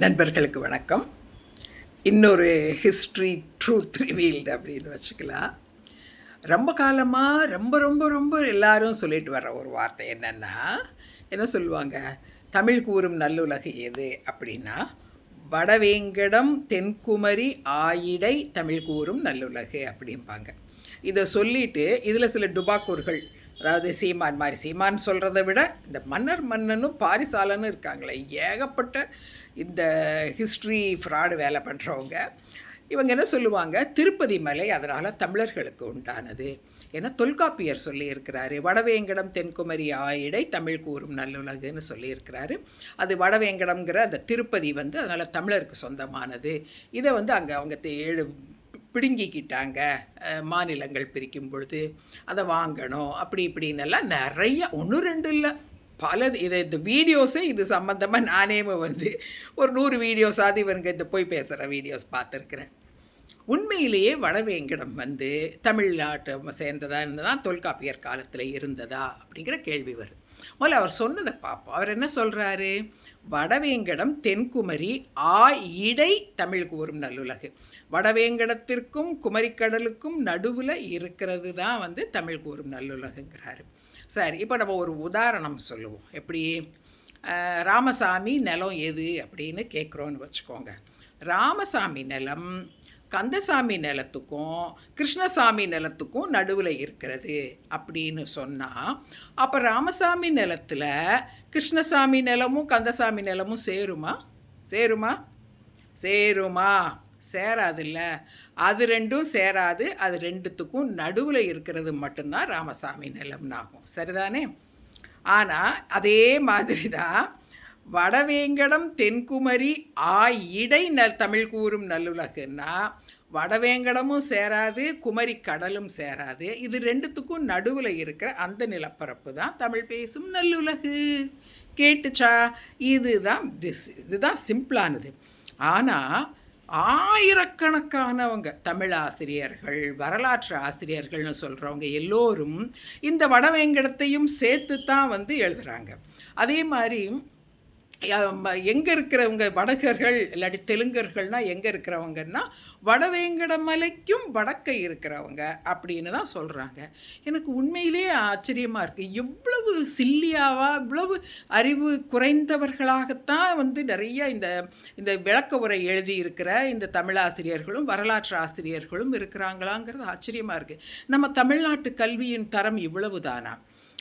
நண்பர்களுக்கு வணக்கம். இன்னொரு ஹிஸ்ட்ரி ட்ரூத் ரிவீல்டு அப்படின்னு வச்சுக்கலாம். ரொம்ப காலமாக ரொம்ப ரொம்ப ரொம்ப எல்லாரும் சொல்லிட்டு வர ஒரு வார்த்தை என்னென்னா என்ன சொல்லுவாங்க? தமிழ் கூறும் நல்லுலகு எது அப்படின்னா வடவேங்கடம் தென்குமரி ஆயிடை தமிழ் கூறும் நல்லுலகு அப்படிம்பாங்க. இதை சொல்லிட்டு இதில் சில டுபாக்கூர்கள் அதாவது சீமான் மாதிரி. சீமான் சொல்கிறத விட இந்த மன்னர் மன்னனும் பாரிசாலனும் இருக்காங்களே. ஏகப்பட்ட இந்த ஹிஸ்ட்ரி ஃப்ராடு வேலை பண்ணுறவங்க இவங்க என்ன சொல்லுவாங்க? திருப்பதி மலை அதனால் தமிழர்களுக்கு உண்டானது ஏன்னா தொல்காப்பியர் சொல்லியிருக்கிறாரு. வடவேங்கடம் தென்குமரி ஆயிடை தமிழ் கூறும் நல்லுலகுன்னு சொல்லியிருக்கிறாரு. அது வடவேங்கடம்ங்கிற அந்த திருப்பதி வந்து அதனால் தமிழருக்கு சொந்தமானது. இதை வந்து அங்கே அவங்க ஏழு பிடுங்கிக்கிட்டாங்க. மாநிலங்கள் பிரிக்கும் பொழுது அதை வாங்கணும் அப்படி இப்படின்னெல்லாம் நிறைய ஒன்று ரெண்டு இல்லை. பல இதை இந்த வீடியோஸே இது சம்மந்தமாக நானே வந்து ஒரு நூறு வீடியோஸாவது இவருங்க இந்த போய் பேசுகிற வீடியோஸ் பார்த்துருக்குறேன். உண்மையிலேயே வடவேங்கடம் வந்து தமிழ்நாட்டை சேர்ந்ததா இருந்ததா தொல்காப்பியர் காலத்தில் இருந்ததா அப்படிங்கிற கேள்வி வரும். முதல்ல அவர் சொன்னதை பார்ப்போம். அவர் என்ன சொல்கிறாரு வடவேங்கடம் தென்குமரி ஆ இடை தமிழுக்கு ஒரு நல்லுலகு. வடவேங்கடத்திற்கும் குமரிக்கடலுக்கும் நடுவில் இருக்கிறது தான் வந்து தமிழுக்கு ஒரு நல்லுலகுங்கிறாரு. சரி இப்போ நம்ம ஒரு உதாரணம் சொல்லுவோம். எப்படி? ராமசாமி நிலம் எது அப்படின்னு கேட்குறோன்னு வச்சுக்கோங்க. ராமசாமி நிலம் கந்தசாமி நிலத்துக்கும் கிருஷ்ணசாமி நிலத்துக்கும் நடுவில் இருக்கிறது அப்படின்னு சொன்னால் அப்போ ராமசாமி நிலத்தில் கிருஷ்ணசாமி நிலமும் கந்தசாமி நிலமும் சேருமா? சேருமா? சேருமா. சேராதில்ல. அது ரெண்டும் சேராது அது ரெண்டுத்துக்கும் நடுவில் இருக்கிறது மட்டும்தான் ராமசாமி நிலம்னாகும். சரிதானே? ஆனால் அதே மாதிரி தான் வடவேங்கடம் தென்குமரி ஆ இடை நல் தமிழ் கூறும் நல்லுலகுன்னா வடவேங்கடமும் சேராது குமரி கடலும் சேராது. இது ரெண்டுத்துக்கும் நடுவில் இருக்கிற அந்த நிலப்பரப்பு தான் தமிழ் பேசும் நல்லுலகு. கேட்டுச்சா? இதுதான் திஸ் இதுதான் சிம்பிளானது. ஆனால் ஆயிரக்கணக்கானவங்க தமிழ் ஆசிரியர்கள் வரலாற்று ஆசிரியர்கள்னு சொல்கிறவங்க எல்லோரும் இந்த வடவேங்கடத்தையும் சேர்த்து தான் வந்து எழுதுகிறாங்க அதே மாதிரி எங்கே இருக்கிறவங்க வடகர்கள் இல்லாட்டி தெலுங்கர்கள்னால் எங்கே இருக்கிறவங்கன்னா வடவேங்கட மலைக்கும் இருக்கிறவங்க அப்படின்னு தான் சொல்கிறாங்க எனக்கு உண்மையிலேயே ஆச்சரியமாக இருக்குது எவ்வளவு சில்லியாவா இவ்வளவு அறிவு குறைந்தவர்களாகத்தான் வந்து நிறைய இந்த இந்த விளக்க உரை எழுதியிருக்கிற இந்த தமிழாசிரியர்களும் வரலாற்று ஆசிரியர்களும் இருக்கிறாங்களாங்கிறது ஆச்சரியமாக இருக்குது நம்ம தமிழ்நாட்டு கல்வியின் தரம் இவ்வளவு தானா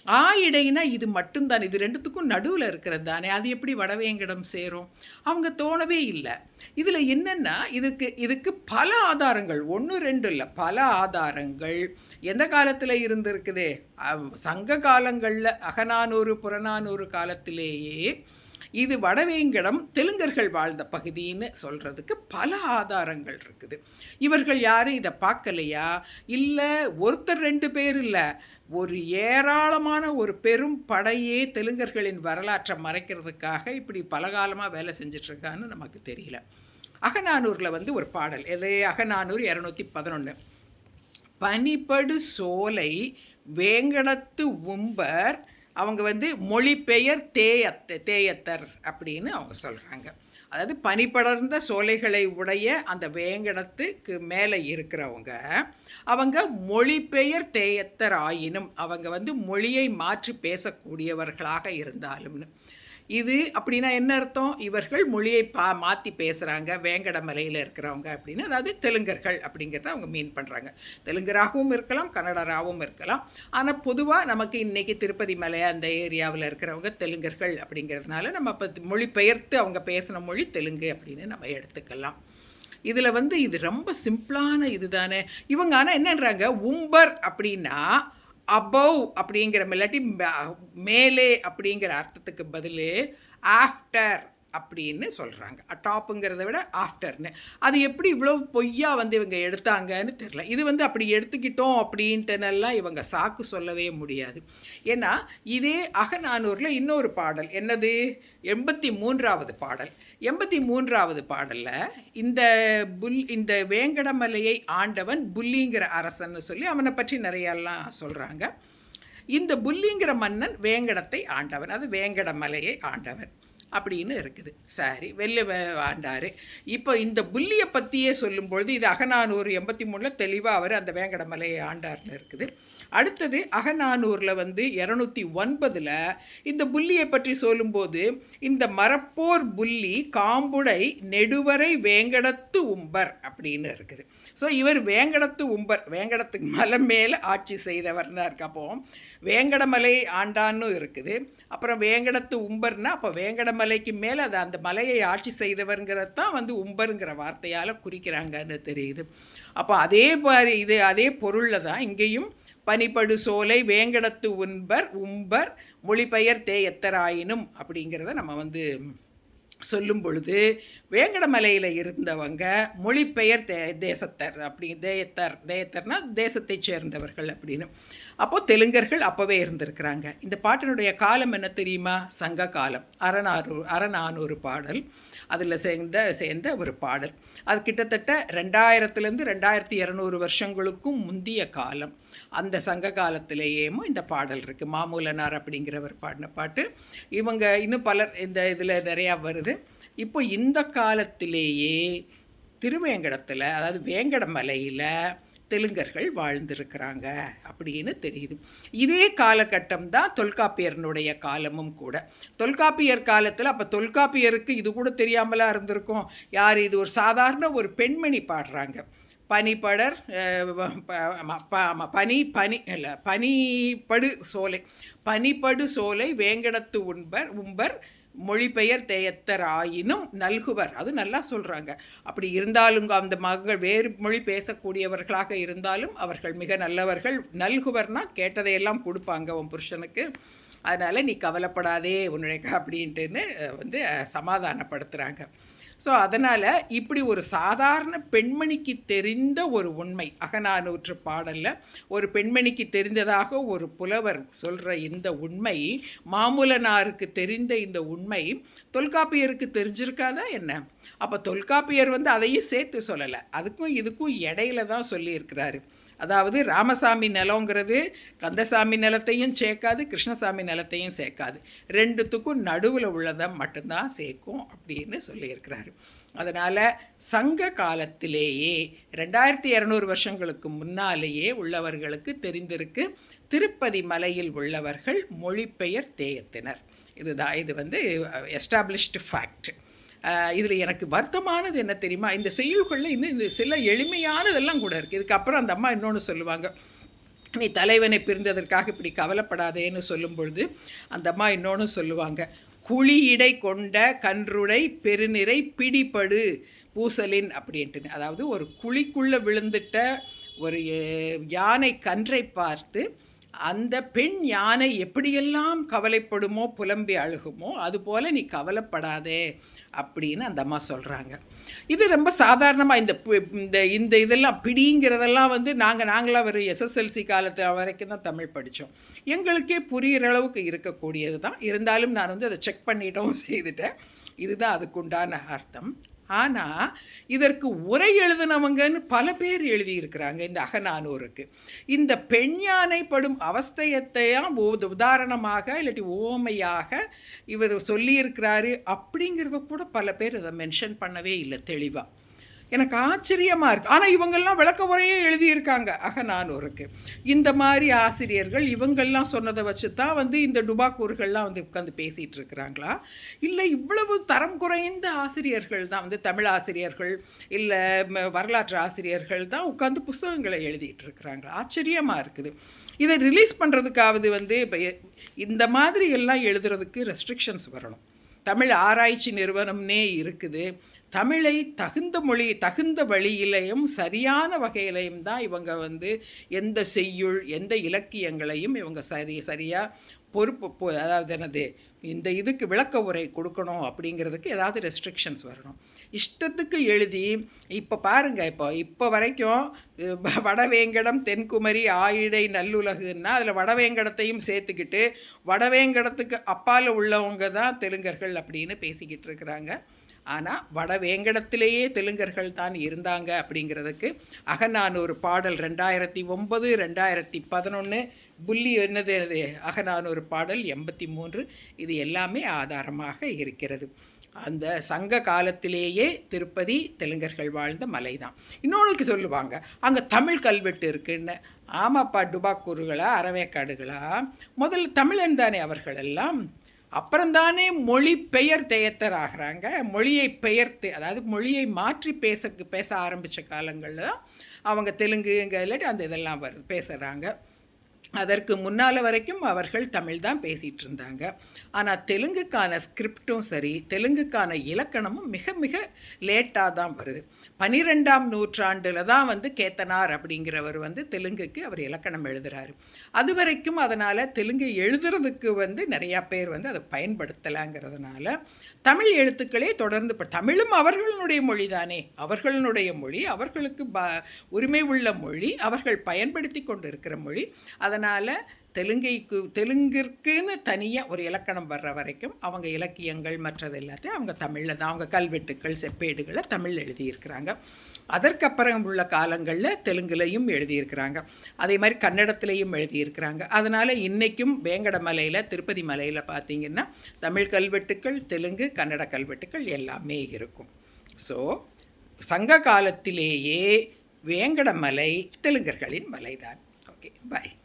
ஆ இடைனா இது மட்டும்தான். இது ரெண்டுத்துக்கும் நடுவில் இருக்கிறது தானே அது எப்படி வடவேங்கடம் சேரும்? அவங்க தோணவே இல்லை. இதில் என்னென்னா இதுக்கு இதுக்கு பல ஆதாரங்கள். ஒன்று ரெண்டு இல்லை. பல ஆதாரங்கள். எந்த காலத்தில் இருந்திருக்குதே? சங்க காலங்களில் அகநானூறு புறநானூறு காலத்திலேயே இது வடவேங்கடம் தெலுங்கர்கள் வாழ்ந்த பகுதின்னு சொல்கிறதுக்கு பல ஆதாரங்கள் இருக்குது. இவர்கள் யாரும் இதை பார்க்கலையா? இல்லை ஒருத்தர் ரெண்டு பேர் இல்லை. ஒரு ஏராளமான ஒரு பெரும் படையே தெலுங்கர்களின் வரலாற்றை மறைக்கிறதுக்காக இப்படி பலகாலமாக வேலை செஞ்சிட்ருக்கான்னு நமக்கு தெரியல. அகநானூரில் வந்து ஒரு பாடல். எது அகநானூர் இரநூத்தி பதினொன்று பனிப்படு சோலை வேங்கடத்து உம்பர் அவங்க வந்து மொழிபெயர் தேயத்த தேயத்தர் அப்படின்னு அவங்க சொல்கிறாங்க அதாவது பனிப்படர்ந்த சோலைகளை உடைய அந்த வேங்கடத்துக்கு மேலே இருக்கிறவங்க அவங்க மொழிபெயர் தேயத்தர் ஆயினும் அவங்க வந்து மொழியை மாற்றி பேசக்கூடியவர்களாக இருந்தாலும்னு. இது அப்படின்னா என்ன அர்த்தம்? இவர்கள் மொழியை பா மாற்றி பேசுகிறாங்க வேங்கடமலையில் இருக்கிறவங்க அப்படின்னு. அதாவது தெலுங்கர்கள் அப்படிங்கிறத அவங்க மீன் பண்ணுறாங்க தெலுங்கராகவும் இருக்கலாம் கன்னடராகவும் இருக்கலாம். ஆனால் பொதுவாக நமக்கு இன்றைக்கி திருப்பதி மலை அந்த ஏரியாவில் இருக்கிறவங்க தெலுங்கர்கள் அப்படிங்கிறதுனால நம்ம இப்போ மொழிபெயர்த்து அவங்க பேசின மொழி தெலுங்கு அப்படின்னு நம்ம எடுத்துக்கலாம். இதில் வந்து இது ரொம்ப சிம்பிளான இது தானே இவங்க ஆனால் என்னன்றாங்க? உம்பர் அப்படின்னா அபவ் அப்படிங்கிற இல்லாட்டி மேலே அப்படிங்கிற அர்த்தத்துக்கு பதில் ஆஃப்டர் அப்படின்னு சொல்கிறாங்க டாப்புங்கிறத விட ஆஃப்டர்னு. அது எப்படி இவ்வளோ பொய்யா வந்து இவங்க எடுத்தாங்கன்னு தெரில. இது வந்து அப்படி எடுத்துக்கிட்டோம் அப்படின்ட்டுனெல்லாம் இவங்க சாக்கு சொல்லவே முடியாது. ஏன்னா இதே அகநானூரில் இன்னொரு பாடல். என்னது? எண்பத்தி மூன்றாவது பாடல். எண்பத்தி மூன்றாவது பாடலில் இந்த புல் இந்த வேங்கடமலையை ஆண்டவன் புல்லிங்கிற அரசன்னு சொல்லி அவனை பற்றி நிறையெல்லாம் சொல்கிறாங்க இந்த புல்லிங்கிற மன்னன் வேங்கடத்தை ஆண்டவன். அது வேங்கடமலையை ஆண்டவன். அப்படின்னு இருக்குது. சரி வெளில ஆண்டார். இப்போ இந்த புள்ளியை பற்றியே சொல்லும்பொழுது இது அகநானூறு எண்பத்தி மூணில் தெளிவாக அவர் அந்த வேங்கடமலையை ஆண்டார்னு இருக்குது. அடுத்தது அகநானூரில் வந்து இரநூத்தி ஒன்பதில் இந்த புள்ளியை பற்றி சொல்லும்போது இந்த மரப்போர் புள்ளி காம்புடை நெடுவரை வேங்கடத்து உம்பர் அப்படின்னு இருக்குது. ஸோ இவர் வேங்கடத்து உம்பர் வேங்கடத்துக்கு மலை மேலே ஆட்சி செய்தவர் தான் இருக்கு. அப்போ வேங்கடமலை ஆண்டான்னு இருக்குது. அப்புறம் வேங்கடத்து உம்பர்னா அப்போ மலைக்கு மேலே அதை அந்த மலையை ஆட்சி செய்தவருங்கிறது தான் வந்து உம்பருங்கிற வார்த்தையால் குறிக்கிறாங்கன்னு தெரியுது. அப்போ அதே மாதிரி இது அதே பொருளில் தான் இங்கேயும் பனிப்படு சோலை வேங்கடத்து உண்பர் உம்பர் மொழிபெயர் தேயத்தராயினும் அப்படிங்கிறத நம்ம வந்து சொல்லும் பொழுது வேங்கடமலையில் இருந்தவங்க மொழிபெயர் தே தேசத்தர் அப்படி தேயத்தர் தேயத்தர்னா தேசத்தைச் சேர்ந்தவர்கள் அப்படின்னு. அப்போது தெலுங்கர்கள் அப்போவே இருந்திருக்கிறாங்க. இந்த பாட்டினுடைய காலம் என்ன தெரியுமா? சங்க காலம். அறநானூறு அறநானூறு பாடல். அதில் சேர்ந்த சேர்ந்த ஒரு பாடல். அது கிட்டத்தட்ட ரெண்டாயிரத்துலேருந்து ரெண்டாயிரத்தி இரநூறு வருஷங்களுக்கும் முந்திய காலம். அந்த சங்க காலத்திலேயேமோ இந்த பாடல் இருக்குது மாமூலனார் அப்படிங்கிறவர் பாடின பாட்டு. இவங்க இன்னும் பலர் இந்த இதில் நிறையா வருது. இப்போ இந்த காலத்திலேயே திருவேங்கடத்தில் அதாவது வேங்கடமலையில் தெலுங்கர்கள் வாழ்ந்திருக்கிறாங்க அப்படின்னு தெரியுது. இதே காலகட்டம் தான் தொல்காப்பியர்னுடைய காலமும் கூட. தொல்காப்பியர் காலத்தில் அப்போ தொல்காப்பியருக்கு இது கூட தெரியாமலாம் இருந்திருக்கும். யார்? இது ஒரு சாதாரண ஒரு பெண்மணி பாடுறாங்க. பனிப்படர் பனி பனி இல்லை பனிப்படு சோலை. பனிப்படு சோலை வேங்கடத்து உண்பர் உம்பர் மொழிபெயர் தேயத்தர் ஆயினும் நல்குவர். அது நல்லா சொல்கிறாங்க அப்படி இருந்தாலும் அந்த மகள் வேறு மொழி பேசக்கூடியவர்களாக இருந்தாலும் அவர்கள் மிக நல்லவர்கள். நல்குவர்னா கேட்டதையெல்லாம் கொடுப்பாங்க உன் புருஷனுக்கு. அதனால் நீ கவலைப்படாதே உன்னுடைய அப்படின்ட்டுன்னு வந்து சமாதானப்படுத்துகிறாங்க ஸோ அதனால் இப்படி ஒரு சாதாரண பெண்மணிக்கு தெரிந்த ஒரு உண்மை அகநானூற்று பாடலில் ஒரு பெண்மணிக்கு தெரிந்ததாக ஒரு புலவர் சொல்கிற இந்த உண்மை மாமூலனாருக்கு தெரிந்த இந்த உண்மை தொல்காப்பியருக்கு தெரிஞ்சிருக்காதா என்ன? அப்போ தொல்காப்பியர் வந்து அதையும் சேர்த்து சொல்லலை. அதுக்கும் இதுக்கும் இடையில தான் சொல்லியிருக்கிறாரு. அதாவது ராமசாமி நிலங்கிறது கந்தசாமி நிலத்தையும் சேர்க்காது கிருஷ்ணசாமி நிலத்தையும் சேர்க்காது. ரெண்டுத்துக்கும் நடுவில் உள்ளதை மட்டும்தான் சேர்க்கும் அப்படின்னு சொல்லியிருக்கிறாரு. அதனால் சங்க காலத்திலேயே ரெண்டாயிரத்தி இரநூறு வருஷங்களுக்கு முன்னாலேயே உள்ளவர்களுக்கு தெரிந்திருக்கு திருப்பதி மலையில் உள்ளவர்கள் மொழிபெயர் தேயத்தினர். இதுதான் இது வந்து எஸ்டாப்ளிஷ்டு ஃபேக்ட் இதில் எனக்கு வருத்தமானது என்ன தெரியுமா? இந்த செய்யுள்களில் இன்னும் இந்த சில எளிமையானதெல்லாம் கூட இருக்குது இதுக்கப்புறம் அந்த அம்மா இன்னொன்று சொல்லுவாங்க. நீ தலைவனை பிரிந்ததற்காக இப்படி கவலைப்படாதேன்னு சொல்லும் பொழுது அந்த அம்மா இன்னொன்று சொல்லுவாங்க. குழியிடை கொண்ட கன்றுடை பெருநிறை பிடிபடு பூசலின் அப்படின்ட்டு. அதாவது ஒரு குழிக்குள்ளே விழுந்துட்ட ஒரு யானை கன்றை பார்த்து அந்த பெண் யானை எப்படியெல்லாம் கவலைப்படுமோ புலம்பி அழுகுமோ அதுபோல் நீ கவலைப்படாதே அப்படின்னு அந்த அம்மா சொல்கிறாங்க இது ரொம்ப சாதாரணமாக இந்த இந்த இந்த இதெல்லாம் பிடிங்கிறதெல்லாம் வந்து நாங்கள் நாங்களாம் ஒரு எஸ்எஸ்எல்சி காலத்து வரைக்கும் தான் தமிழ் படித்தோம் எங்களுக்கே புரிகிற அளவுக்கு இருக்கக்கூடியது தான். இருந்தாலும் நான் வந்து அதை செக் பண்ணிட்டவும் செய்துட்டேன். இதுதான் அதுக்குண்டான அர்த்தம். ஆனால் இதற்கு உரை எழுதினவங்கன்னு பல பேர் எழுதியிருக்கிறாங்க இந்த அகநானூருக்கு. இந்த பெண் யானை படும் அவஸ்தையத்தையும் உதாரணமாக இல்லாட்டி ஓமையாக இவர் சொல்லியிருக்கிறாரு அப்படிங்கிறத கூட பல பேர் இதை மென்ஷன் பண்ணவே இல்லை தெளிவாக எனக்கு ஆச்சரியமாக இருக்குது ஆனால் இவங்கெல்லாம் விளக்க உரையே எழுதியிருக்காங்க. அகநானூருக்கு இந்த மாதிரி ஆசிரியர்கள் இவங்கெல்லாம் சொன்னதை வச்சு தான் வந்து இந்த டுபாக்கூர்கள்லாம் வந்து உட்காந்து பேசிகிட்டு இருக்கிறாங்களா இல்லை இவ்வளவு தரம் குறைந்த ஆசிரியர்கள் தான் வந்து தமிழ் ஆசிரியர்கள் இல்லை வரலாற்று ஆசிரியர்கள் தான் உட்காந்து புஸ்தகங்களை எழுதிட்டு இருக்கிறாங்களா ஆச்சரியமாக இருக்குது. இதை ரிலீஸ் பண்ணுறதுக்காவது வந்து இப்போ இந்த மாதிரி எல்லாம் எழுதுறதுக்கு ரெஸ்ட்ரிக்ஷன்ஸ் வரணும். தமிழ் ஆராய்ச்சி நிறுவனம்னே இருக்குது. தமிழை தகுந்த மொழி தகுந்த வழியிலையும் சரியான வகையிலையும் தான் இவங்க வந்து எந்த செய்யுள் எந்த இலக்கியங்களையும் இவங்க சரி சரியாக பொறுப்பு அதாவது என்னது இந்த இதுக்கு விளக்க உரை கொடுக்கணும் அப்படிங்கிறதுக்கு ஏதாவது ரெஸ்ட்ரிக்ஷன்ஸ் வரணும். இஷ்டத்துக்கு எழுதி இப்போ பாருங்கள் இப்போ இப்போ வரைக்கும் வடவேங்கடம் தென்குமரி ஆயிடை நல்லுலகுன்னா அதில் வடவேங்கடத்தையும் சேர்த்துக்கிட்டு வடவேங்கடத்துக்கு அப்பால் உள்ளவங்க தான் தெலுங்கர்கள் அப்படின்னு பேசிக்கிட்டு இருக்கிறாங்க. ஆனால் வடவேங்கடத்திலேயே தெலுங்கர்கள் தான் இருந்தாங்க அப்படிங்கிறதுக்கு அகநானூறு பாடல் ரெண்டாயிரத்தி ஒம்பது ரெண்டாயிரத்தி பதினொன்று புள்ளி என்னது? அது அகநானூறு பாடல் எண்பத்தி மூன்று. இது எல்லாமே ஆதாரமாக இருக்கிறது. அந்த சங்க காலத்திலேயே திருப்பதி தெலுங்கர்கள் வாழ்ந்த மலை தான் இன்னொன்றுக்கு சொல்லுவாங்க அங்கே தமிழ் கல்வெட்டு இருக்குன்னு. ஆமாப்பா டுபாக்கூறுகளா அறவேக்காடுகளா? முதல்ல தமிழன் தானே அவர்கள் எல்லாம் அப்புறம்தானே மொழி பெயர் தேயத்தர் ஆகிறாங்க. மொழியை பெயர்த்து அதாவது மொழியை மாற்றி பேச பேச ஆரம்பித்த காலங்களில் தான் அவங்க தெலுங்கு இங்கே இல்லாட்டி அந்த இதெல்லாம் வரு பேசுகிறாங்க அதற்கு முன்னால் வரைக்கும் அவர்கள் தமிழ் தான் பேசிகிட்டு இருந்தாங்க ஆனால் தெலுங்குக்கான ஸ்கிரிப்டும் சரி தெலுங்குக்கான இலக்கணமும் மிக மிக லேட்டாக தான் வருது. பனிரெண்டாம் நூற்றாண்டில் தான் வந்து கேத்தனார் அப்படிங்கிறவர் வந்து தெலுங்குக்கு அவர் இலக்கணம் எழுதுகிறாரு அது வரைக்கும் அதனால் தெலுங்கு எழுதுறதுக்கு வந்து நிறையா பேர் வந்து அதை பயன்படுத்தலாங்கிறதுனால தமிழ் எழுத்துக்களே தொடர்ந்து இப்போ தமிழும் அவர்களுடைய மொழி தானே அவர்களுடைய மொழி அவர்களுக்கு ப உரிமை உள்ள மொழி அவர்கள் பயன்படுத்தி கொண்டு இருக்கிற மொழி. அதனால் அதனால் தெலுங்கைக்கு தெலுங்கிற்குன்னு தனியாக ஒரு இலக்கணம் வர்ற வரைக்கும் அவங்க இலக்கியங்கள் மற்றது எல்லாத்தையும் அவங்க தமிழில் தான் அவங்க கல்வெட்டுக்கள் செப்பேடுகளை தமிழ் எழுதியிருக்கிறாங்க. அதற்கப்புறம் உள்ள காலங்களில் தெலுங்குலையும் எழுதியிருக்கிறாங்க. அதே மாதிரி கன்னடத்துலேயும் எழுதியிருக்கிறாங்க. அதனால் இன்றைக்கும் வேங்கடமலையில் திருப்பதி மலையில் பார்த்திங்கன்னா தமிழ் கல்வெட்டுக்கள் தெலுங்கு கன்னட கல்வெட்டுக்கள் எல்லாமே இருக்கும். ஸோ சங்க காலத்திலேயே வேங்கடமலை தெலுங்கர்களின் மலைதான். Okay bye